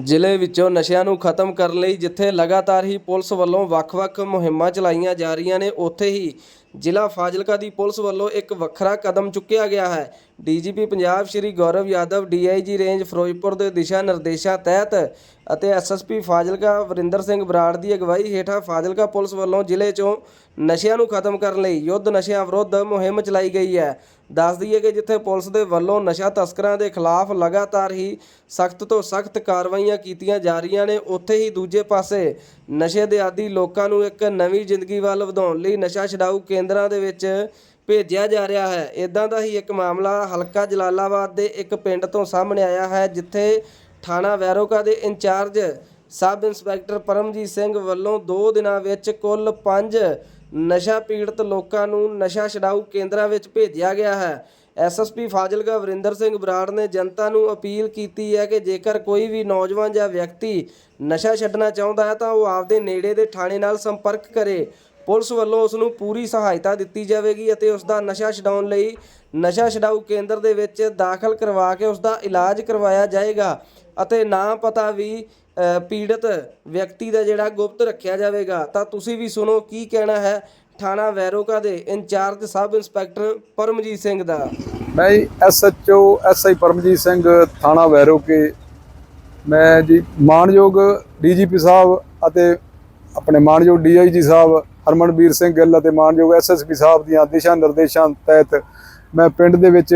ਜ਼ਿਲ੍ਹੇ ਵਿੱਚੋਂ ਨਸ਼ਿਆਂ ਨੂੰ ਖਤਮ ਕਰਨ ਲਈ ਜਿੱਥੇ ਲਗਾਤਾਰ ਹੀ ਪੁਲਿਸ ਵੱਲੋਂ ਵੱਖ-ਵੱਖ ਮੁਹਿੰਮਾਂ ਚਲਾਈਆਂ ਜਾ ਰਹੀਆਂ ਨੇ, ਉੱਥੇ ਹੀ ਜ਼ਿਲ੍ਹਾ ਫਾਜ਼ਿਲਕਾ ਦੀ ਪੁਲਿਸ ਵੱਲੋਂ ਇੱਕ ਵੱਖਰਾ ਕਦਮ ਚੁੱਕਿਆ ਗਿਆ ਹੈ। DGP Punjab Shri Gaurav Yadav, DIG range Firozpur ਦੇ ਦਿਸ਼ਾ ਨਿਰਦੇਸ਼ਾਂ ਤਹਿਤ ਅਤੇ ਐਸਐਸਪੀ ਫਾਜ਼ਿਲਕਾ ਵਰਿੰਦਰ ਸਿੰਘ ਬਰਾੜ ਦੀ ਅਗਵਾਈ ਹੇਠਾਂ ਫਾਜ਼ਿਲਕਾ ਪੁਲਿਸ ਵੱਲੋਂ ਜ਼ਿਲ੍ਹੇ 'ਚੋਂ ਨਸ਼ਿਆਂ ਨੂੰ ਖਤਮ ਕਰਨ ਲਈ ਯੁੱਧ ਨਸ਼ਿਆਂ ਵਿਰੁੱਧ ਮੁਹਿੰਮ ਚਲਾਈ ਗਈ ਹੈ। ਦੱਸ ਦਈਏ ਕਿ ਜਿੱਥੇ ਪੁਲਿਸ ਦੇ ਵੱਲੋਂ ਨਸ਼ਾ ਤਸਕਰਾਂ ਦੇ ਖਿਲਾਫ ਲਗਾਤਾਰ ਹੀ ਸਖਤ ਤੋਂ ਸਖਤ ਕਾਰਵਾਈਆਂ ਕੀਤੀਆਂ ਜਾ ਰਹੀਆਂ ਨੇ, ਉੱਥੇ ਹੀ ਦੂਜੇ ਪਾਸੇ ਨਸ਼ੇ ਦੇ ਆਦੀ ਲੋਕਾਂ ਨੂੰ ਇੱਕ ਨਵੀਂ ਜ਼ਿੰਦਗੀ ਵੱਲ ਵਧਾਉਣ ਲਈ ਨਸ਼ਾ ਛਡਾਊ ਕੇਂਦਰਾਂ ਦੇ ਵਿੱਚ ਭੇਜਿਆ ਜਾ ਰਿਹਾ ਹੈ। ਇਦਾਂ ਦਾ ਹੀ ਇੱਕ ਮਾਮਲਾ ਹਲਕਾ ਜਲਾਲਾਬਾਦ ਦੇ ਇੱਕ ਪਿੰਡ ਤੋਂ ਸਾਹਮਣੇ ਆਇਆ ਹੈ, ਜਿੱਥੇ ਥਾਣਾ ਵੈਰੋਕਾ ਦੇ incharge sub inspector Paramjit Singh ਵੱਲੋਂ 2 ਦਿਨਾਂ ਵਿੱਚ ਕੁੱਲ 5 ਨਸ਼ਾ ਪੀੜਤ ਲੋਕਾਂ ਨੂੰ ਨਸ਼ਾ ਛਡਾਊ ਕੇਂਦਰਾਂ ਵਿੱਚ ਭੇਜਿਆ ਗਿਆ ਹੈ। ਐਸਐਸਪੀ ਫਾਜ਼ਿਲਕਾ ਵਰਿੰਦਰ ਸਿੰਘ ਬਰਾੜ ਨੇ ਜਨਤਾ ਨੂੰ ਅਪੀਲ ਕੀਤੀ ਹੈ ਕਿ ਜੇਕਰ ਕੋਈ ਵੀ ਨੌਜਵਾਨ ਜਾਂ ਵਿਅਕਤੀ ਨਸ਼ਾ ਛੱਡਣਾ ਚਾਹੁੰਦਾ ਹੈ ਤਾਂ ਉਹ ਆਪਦੇ ਨੇੜੇ ਦੇ ਥਾਣੇ ਨਾਲ ਸੰਪਰਕ ਕਰੇ। ਪੁਲਿਸ ਵੱਲੋਂ ਉਸ ਨੂੰ ਪੂਰੀ ਸਹਾਇਤਾ ਦਿੱਤੀ ਜਾਵੇਗੀ ਅਤੇ ਉਸ ਦਾ ਨਸ਼ਾ ਛਡਾਉਣ ਲਈ ਨਸ਼ਾ ਛਡਾਊ ਕੇਂਦਰ ਦੇ ਵਿੱਚ ਦਾਖਲ ਕਰਵਾ ਕੇ ਉਸ ਦਾ ਇਲਾਜ ਕਰਵਾਇਆ ਜਾਏਗਾ ਅਤੇ ਨਾ ਪਤਾ ਵੀ ਪੀੜਤ ਵਿਅਕਤੀ ਦਾ ਜਿਹੜਾ ਗੁਪਤ ਰੱਖਿਆ ਜਾਵੇਗਾ। ਤਾਂ ਤੁਸੀਂ ਵੀ ਸੁਣੋ ਕੀ ਕਹਿਣਾ ਹੈ ਥਾਣਾ ਵੈਰੋਕਾ ਦੇ incharge sub inspector Paramjit Singh ਦਾ। ਮੈਂ ਐਸਐਚਓ ਐਸਆਈ ਪਰਮਜੀਤ ਸਿੰਘ, ਥਾਣਾ ਵੈਰੋਕੇ ਮੈਂ ਜੀ ਮਾਨਯੋਗ ਡੀਜੀਪੀ ਸਾਹਿਬ ਅਤੇ ਆਪਣੇ ਮਾਨਯੋਗ ਡੀਆਈਜੀ ਸਾਹਿਬ, ਹਰਮਨਵੀਰ ਸਿੰਘ ਗਿੱਲ ਅਤੇ ਮਾਨਯੋਗ ਐਸਐਸਪੀ ਸਾਹਿਬ ਦੀਆਂ ਦਿਸ਼ਾ ਨਿਰਦੇਸ਼ਾਂ ਤਹਿਤ ਮੈਂ ਪਿੰਡ ਦੇ ਵਿੱਚ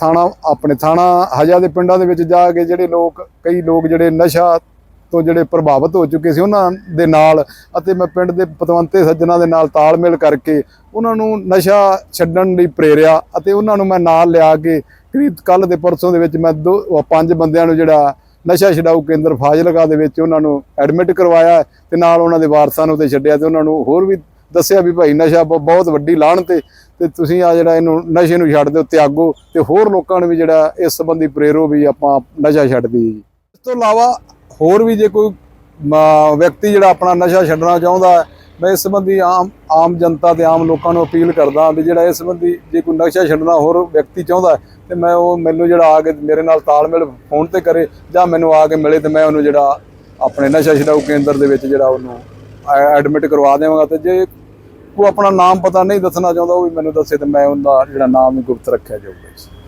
ਥਾਣਾ, ਆਪਣੇ ਥਾਣਾ ਹਜਾ ਦੇ ਪਿੰਡਾਂ ਦੇ ਵਿੱਚ ਜਾ ਕੇ ਜਿਹੜੇ ਲੋਕ, ਕਈ ਲੋਕ ਜਿਹੜੇ ਨਸ਼ਾ ਤੋਂ ਜਿਹੜੇ ਪ੍ਰਭਾਵਿਤ ਹੋ ਚੁੱਕੇ ਸੀ ਉਹਨਾਂ ਦੇ ਨਾਲ ਅਤੇ ਮੈਂ ਪਿੰਡ ਦੇ ਪਤਵੰਤੇ ਸੱਜਣਾ ਦੇ ਨਾਲ ਤਾਲਮੇਲ ਕਰਕੇ ਉਹਨਾਂ ਨੂੰ ਨਸ਼ਾ ਛੱਡਣ ਲਈ ਪ੍ਰੇਰਿਆ ਅਤੇ ਉਹਨਾਂ ਨੂੰ ਮੈਂ ਨਾਲ ਲਿਆ ਕੇ ਕਰੀਬ ਕੱਲ ਦੇ ਪਰਸੋਂ ਦੇ ਵਿੱਚ ਮੈਂ ਦੋ, ਪੰਜ ਬੰਦਿਆਂ ਨੂੰ ਜਿਹੜਾ ਨਸ਼ਾ ਛਡਾਊ ਕੇਂਦਰ ਫਾਜ਼ਿਲਕਾ ਦੇ ਵਿੱਚ ਉਹਨਾਂ ਨੂੰ ਐਡਮਿਟ ਕਰਵਾਇਆ ਤੇ ਨਾਲ ਉਹਨਾਂ ਦੇ ਵਾਰਸਾਂ ਨੂੰ ਤੇ ਛੱਡਿਆ ਤੇ ਉਹਨਾਂ ਨੂੰ ਹੋਰ ਵੀ ਦੱਸਿਆ ਵੀ ਭਾਈ ਨਸ਼ਾ ਬ- ਬਹੁਤ ਵੱਡੀ ਲਾਹਣਤ 'ਤੇ, ਤੇ ਤੁਸੀਂ ਆ ਜਿਹੜਾ ਇਹਨੂੰ ਨਸ਼ੇ ਨੂੰ ਛੱਡ ਦਿਓ, ਤਿਆਗੋ ਤੇ ਹੋਰ ਲੋਕਾਂ ਨੂੰ ਵੀ ਜਿਹੜਾ ਇਸ ਸੰਬੰਧੀ ਪ੍ਰੇਰੋ ਵੀ ਆਪਾਂ ਨਸ਼ਾ ਛੱਡ ਦਈਏ ਜੀ। ਇਸ ਤੋਂ ਇਲਾਵਾ ਹੋਰ ਵੀ ਜੇ ਕੋਈ ਵਿਅਕਤੀ ਜਿਹੜਾ ਆਪਣਾ ਨਸ਼ਾ ਛੱਡਣਾ ਚਾਹੁੰਦਾ ਮੈਂ ਇਸ ਸੰਬੰਧੀ ਆਮ ਆਮ ਜਨਤਾ ਤੇ ਆਮ ਲੋਕਾਂ ਨੂੰ ਅਪੀਲ ਕਰਦਾ ਵੀ ਜਿਹੜਾ ਇਸ ਸੰਬੰਧੀ ਜੇ ਕੋਈ ਨਸ਼ਾ ਛੱਡਣਾ ਹੋਰ ਵਿਅਕਤੀ ਚਾਹੁੰਦਾ ਹੈ, ਤੇ ਮੈਂ ਉਹ ਮੈਨੂੰ ਜਿਹੜਾ ਆ ਕੇ ਮੇਰੇ ਨਾਲ ਤਾਲਮੇਲ ਫੋਨ ਤੇ ਕਰੇ ਜਾਂ ਮੈਨੂੰ ਆ ਕੇ ਮਿਲੇ ਤੇ ਮੈਂ ਉਹਨੂੰ ਜਿਹੜਾ ਆਪਣੇ ਨਸ਼ਾ ਛਡਾਊ ਕੇਂਦਰ ਦੇ ਵਿੱਚ ਜਿਹੜਾ ਉਹਨੂੰ ਐਡਮਿਟ ਕਰਵਾ ਦੇਵਾਂਗਾ ਤੇ ਜੇ ਉਹ ਆਪਣਾ ਨਾਮ ਪਤਾ ਨਹੀਂ ਦੱਸਣਾ ਚਾਹੁੰਦਾ ਉਹ ਵੀ ਮੈਨੂੰ ਦੱਸੇ ਤੇ ਮੈਂ ਉਹਦਾ ਜਿਹੜਾ ਨਾਮ ਹੀ ਗੁਪਤ ਰੱਖਿਆ ਜਾਊਗਾ